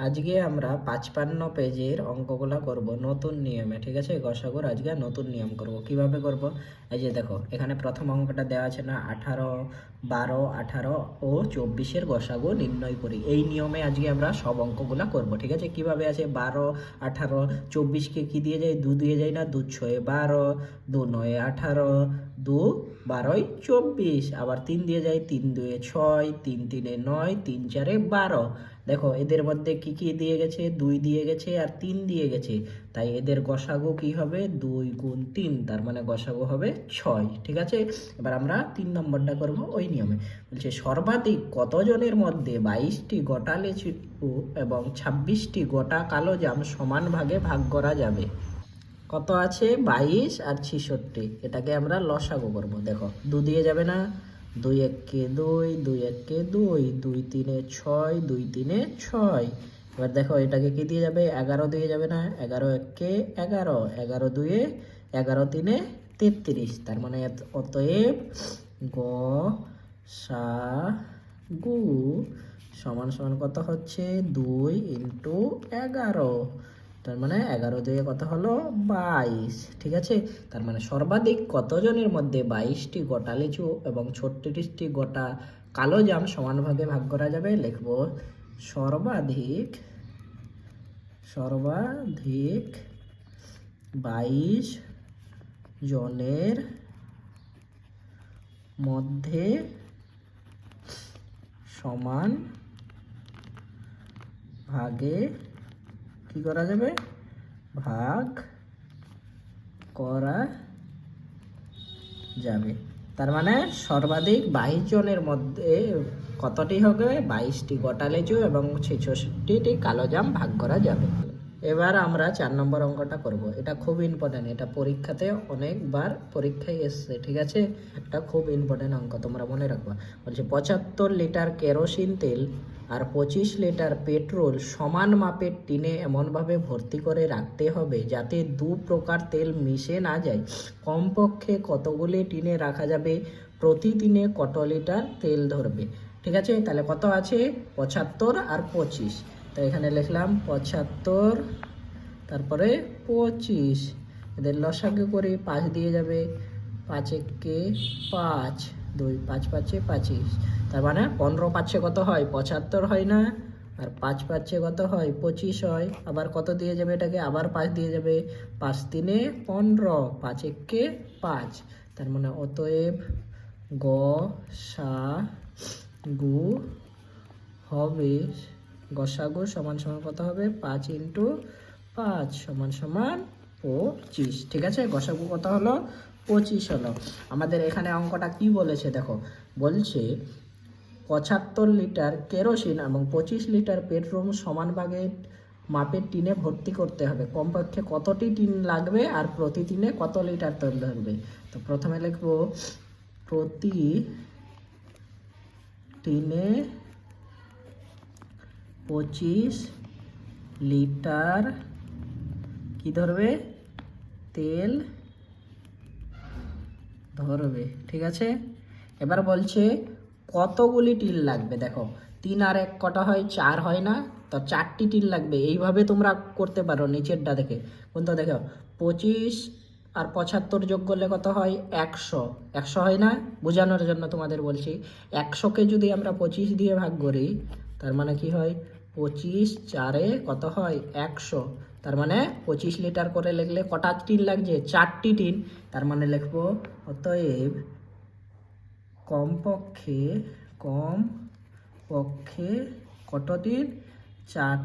আজকে আমরা পাঁচপান্ন পেজের অঙ্কগুলো করব নতুন নিয়মে, ঠিক আছে? গসাগর আজকে নতুন নিয়ম করব। কীভাবে করব? এই যে দেখো, এখানে প্রথম অঙ্কটা দেওয়া আছে না, আঠারো বারো, আঠারো ও চব্বিশের গসাগু নির্ণয় করি। এই নিয়মে আজকে আমরা সব অঙ্কগুলো করব, ঠিক আছে? কীভাবে আছে? বারো, আঠারো, চব্বিশকে কি দিয়ে যায়? দু দিয়ে যায় না? দু ছয়ে, বারো, দু নয়ে, আঠারো, দু বারোই চব্বিশ। আবার তিন দিয়ে যায়? তিন দুয়ে ছয়, তিন তিনে নয়, তিন চারে বারো। দেখো, এদের মধ্যে কি কি দিয়ে গেছে? দুই দিয়ে গেছে আর তিন দিয়ে গেছে। তাই এদের গসাগো কি হবে? দুই গুণ তিন, তার মানে গসাগো হবে ছয়, ঠিক আছে? এবার আমরা তিন নম্বরটা করব ওই নিয়মে। বলছে, সর্বাধিক কতজনের মধ্যে বাইশটি গোটা লিচু এবং ছাব্বিশটি গোটা কালো জাম সমান ভাগে ভাগ করা যাবে? কত আছে? বাইশ আর ছিষট্টি। এটাকে আমরা লসাগো করব। দেখো, দু দিয়ে যাবে না। দুই এককে দুই দুই এককে দুই দুই তিনে ছয়, দুই তিনে ছয়। এবার দেখো এটাকে কি দিয়ে যাবে? এগারো দিয়ে যাবে না। এগারো এককে এগারো। এগারো দুয়ে এগারো তিনে তেত্রিশ। তার মানে অতএব গ সা গু সমান সমান কত হচ্ছে? দুই ইন্টু এগারো। তার মানে এগারো দিয়ে কত হলো? বাইশ। ঠিক আছে? তার মানে সর্বাধিক কতজনের মধ্যে বাইশটি গোটা লিচু এবং ছত্রিশটি গোটা কালো জাম সমানভাবে ভাগ করা যাবে? লিখব সর্বাধিক সর্বাধিক বাইশ জনের মধ্যে সমান ভাগে কি করা যাবে? ভাগ করা যাবে। তার মানে সর্বাধিক বাইশ জনের মধ্যে কতটি হবে? বাইশটি গোটা লেচু এবং ছেষট্টিটি কালো জাম ভাগ করা যাবে। এবার আমরা চার নম্বর অঙ্কটা করব। এটা খুব ইম্পর্টেন্ট এটা পরীক্ষাতে অনেকবার পরীক্ষায় এসছে, ঠিক আছে? এটা খুব ইম্পর্টেন্ট অঙ্ক, তোমরা মনে রাখবা। বলছে, পঁচাত্তর লিটার কেরোসিন তেল আর পঁচিশ লিটার পেট্রোল সমান মাপের টিনে এমনভাবে ভর্তি করে রাখতে হবে যাতে দু প্রকার তেল মিশে না যায়। কমপক্ষে কতগুলি টিনে রাখা যাবে? প্রতি টিনে কত লিটার তেল ধরবে? ঠিক আছে? তাহলে কত আছে? পঁচাত্তর আর পঁচিশ। তো এখানে লিখলাম পঁচাত্তর, তারপরে পঁচিশ। এদের লসাগু করে পাঁচ দিয়ে যাবে। পাঁচ একে পাঁচ। দুই, পাঁচ পাঁচে পঁচিশ। তার মানে পনেরো পাঁচে কত হয়? পঁচাত্তর হয় না। আর পাঁচ পাঁচে কত হয়? পঁচিশ হয়। আবার কত দিয়ে যাবে এটাকে? আবার পাঁচ দিয়ে যাবে। পাঁচ তিনে পনেরো। পাঁচ একে পাঁচ। তার মানে অতএব গ সা গু হবে গসাগু সমান সমান কত হবে? পাঁচ ইন্টু পাঁচ সমান সমান পঁচিশ। ঠিক আছে? গসাগু কত হলো? পঁচিশ হলো। আমাদের এখানে অঙ্কটা কি বলেছে দেখো? বলছে পঁচাত্তর লিটার কেরোসিন এবং পঁচিশ লিটার পেট্রোল সমান ভাগে মাপের টিনে ভর্তি করতে হবে। কমপক্ষে কতটি টিন লাগবে আর প্রতি টিনে কত লিটার তেল ধরবে তো প্রথমে লিখব, প্রতি টিনে পঁচিশ লিটার, কি ধরবে? তেল ধরবে, ঠিক আছে? এবার বলছে কতগুলি টিন লাগবে? দেখো, তিন আর এক কটা হয়, চার হয় না, তো চারটি টিন লাগবে। এইভাবে তোমরা করতে পারো নিচেরটা দেখে। কোনটা দেখো, পঁচিশ আর পঁচাত্তর যোগ করলে কত হয়? একশো। একশো হয় না? বোঝানোর জন্য তোমাদের বলছি, একশোকে যদি আমরা পঁচিশ দিয়ে ভাগ করি, তার মানে কি হয়? পঁচিশ চারে কত হয়? একশো। তার মানে পঁচিশ লিটার করে লিখলে কটা টিন লাগছে? চারটি টিন। তার মানে লিখব অতএব কমপক্ষে কম পক্ষে কত দিন চার,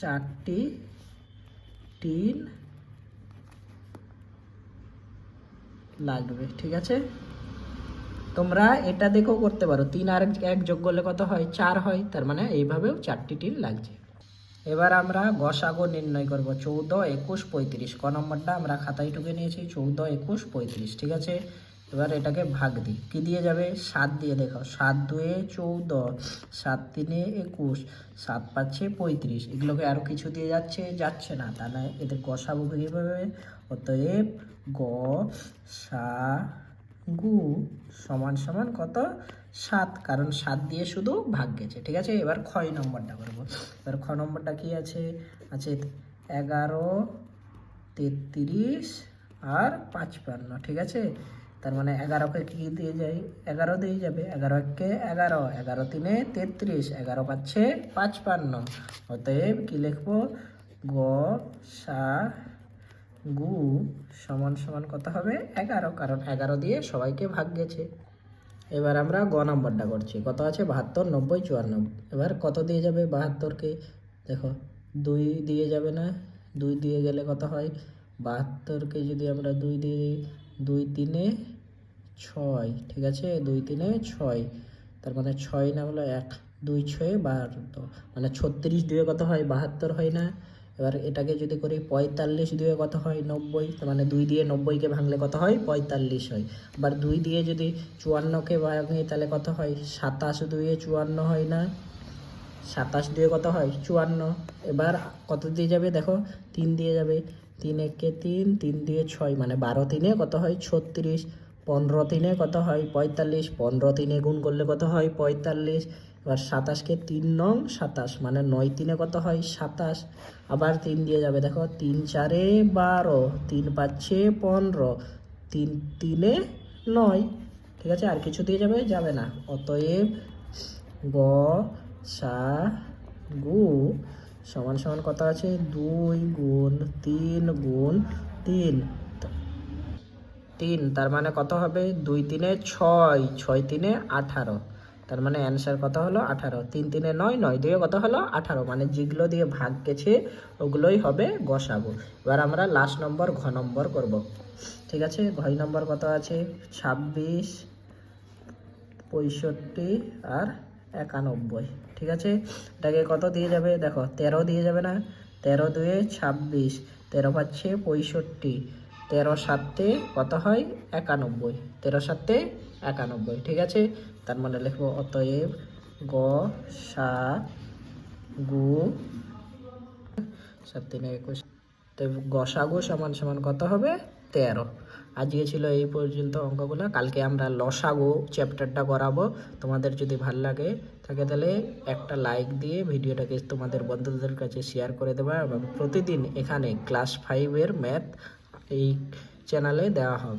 চারটি টিন লাগবে। ঠিক আছে? তোমরা এটা দেখেও করতে পারো। তিন আর এক যোগ করলে কত হয়? চার হয়। তার মানে এইভাবেও চারটি টিন লাগছে। এবার আমরা গসাগো নির্ণয় করব। চৌদ্দ, একুশ, পঁয়ত্রিশ। ক নম্বরটা আমরা খাতায় টুকে নিয়েছি। চৌদ্দ, একুশ, পঁয়ত্রিশ। ঠিক আছে? এবার এটাকে ভাগ দিই। কী দিয়ে যাবে? সাত দিয়ে দেখো। সাত দুয়ে চৌদ্দ, সাত তিনে একুশ, সাত পাঁচে পঁয়ত্রিশ। এগুলোকে আরও কিছু দিয়ে যাচ্ছে? যাচ্ছে না। তা তাহলে এদের গসাগু কীভাবে অতএব গ সা গু সমান সমান কত? সাত। কারণ সাত দিয়ে শুধু ভাগ গেছে, ঠিক আছে? এবার ক্ষয় নম্বরটা করব। এবার খ নম্বরটা কি আছে? আছে এগারো, তেত্রিশ আর পাঁচপান্ন, ঠিক আছে? তার মানে এগারোকে কি দিয়ে যায় এগারো দিয়ে যাবে। এগারো একে এগারো এগারো তিনে তেত্রিশ, এগারো পাচ্ছে পাঁচপান্ন। অতএব কি লিখব? গ, সা গু সমান সমান কত হবে এগারো কারণ এগারো দিয়ে সবাইকে ভাগ গেছে। এবার আমরা গ নম্বরটা করছি। কত আছে? বাহাত্তর নব্বই চুয়ান্ন। এবার কত দিয়ে যাবে বাহাত্তরকে? দেখো দুই দিয়ে যাবে না। দুই দিয়ে গেলে কত হয়? বাহাত্তরকে যদি আমরা দুই দিয়ে দিই, তিনে ছয় ঠিক আছে? দুই তিনে ছয়। তার মানে ছয় না হলো এক। দুই ছয়ে বাহাত্তর। মানে ছত্রিশ দিয়ে কত হয়? বাহাত্তর হয় না। এবার এটাকে যদি করি পঁয়তাল্লিশ দিয়ে কত হয়? নব্বই। মানে দুই দিয়ে নব্বইকে ভাঙলে কত হয়? পঁয়তাল্লিশ হয়। আবার দুই দিয়ে যদি চুয়ান্নকে ভাঙি তাহলে কত হয়? সাতাশ দুয়ে চুয়ান্ন হয় না। সাতাশ দিয়ে কত হয়? চুয়ান্ন। এবার কত দিয়ে যাবে? দেখো, তিন দিয়ে যাবে। তিন একে তিন তিন দিয়ে ছয়। মানে বারো তিনে কত হয়? ছত্রিশ। পনেরো তিনে কত হয়? পঁয়তাল্লিশ। পনেরো তিনে গুণ করলে কত হয়? পঁয়তাল্লিশ। এবার সাতাশকে তিন নং সাতাশ মানে নয় তিনে কত হয়? সাতাশ। আবার তিন দিয়ে যাবে, দেখো, তিন চারে বারো, তিন পাচ্ছে পনেরো, তিন তিনে নয়, ঠিক আছে? আর কিছু দিয়ে যাবে যাবে না। অতএব গ, সা, গু সমান সমান কত আছে? দুই গুণ তিন গুণ তিন। তিন, তার মানে কত হবে? দুই তিনে ছয় ছয় তিনে আঠারো। তার মানে অ্যান্সার কত হলো? আঠারো। তিন তিনে নয় নয় দিয়ে কত হলো? আঠারো। মানে যেগুলো দিয়ে ভাগ গেছে, ওগুলোই হবে গসাবো। এবার আমরা লাস্ট নম্বর ঘ নম্বর করব। ঠিক আছে? ঘয় নম্বর কত আছে? ছাব্বিশ, পঁয়ষট্টি আর একানব্বই। ঠিক আছে? এটাকে কত দিয়ে যাবে? দেখো, তেরো দিয়ে যাবে না। তেরো দুয়ে ছাব্বিশ। তেরো পাচ্ছে পঁয়ষট্টি। তেরো সাতে কত হয়? একানব্বই। তেরো সাতে একানব্বই, ঠিক আছে? তার মানে লিখব অতএব গ, সা, গু, সাত, তিনে, একুশ। তো গসাগু সমান সমান কত হবে? তেরো। আজকে ছিল এই পর্যন্ত অঙ্কগুলো, কালকে আমরা লসাগু চ্যাপ্টারটা করাবো। তোমাদের যদি ভালো লাগে থাকে তাহলে একটা লাইক দিয়ে ভিডিওটাকে তোমাদের বন্ধুদের কাছে শেয়ার করে দেবা এবং প্রতিদিন এখানে ক্লাস ফাইভের ম্যাথ এই চ্যানেলে দেওয়া হবে।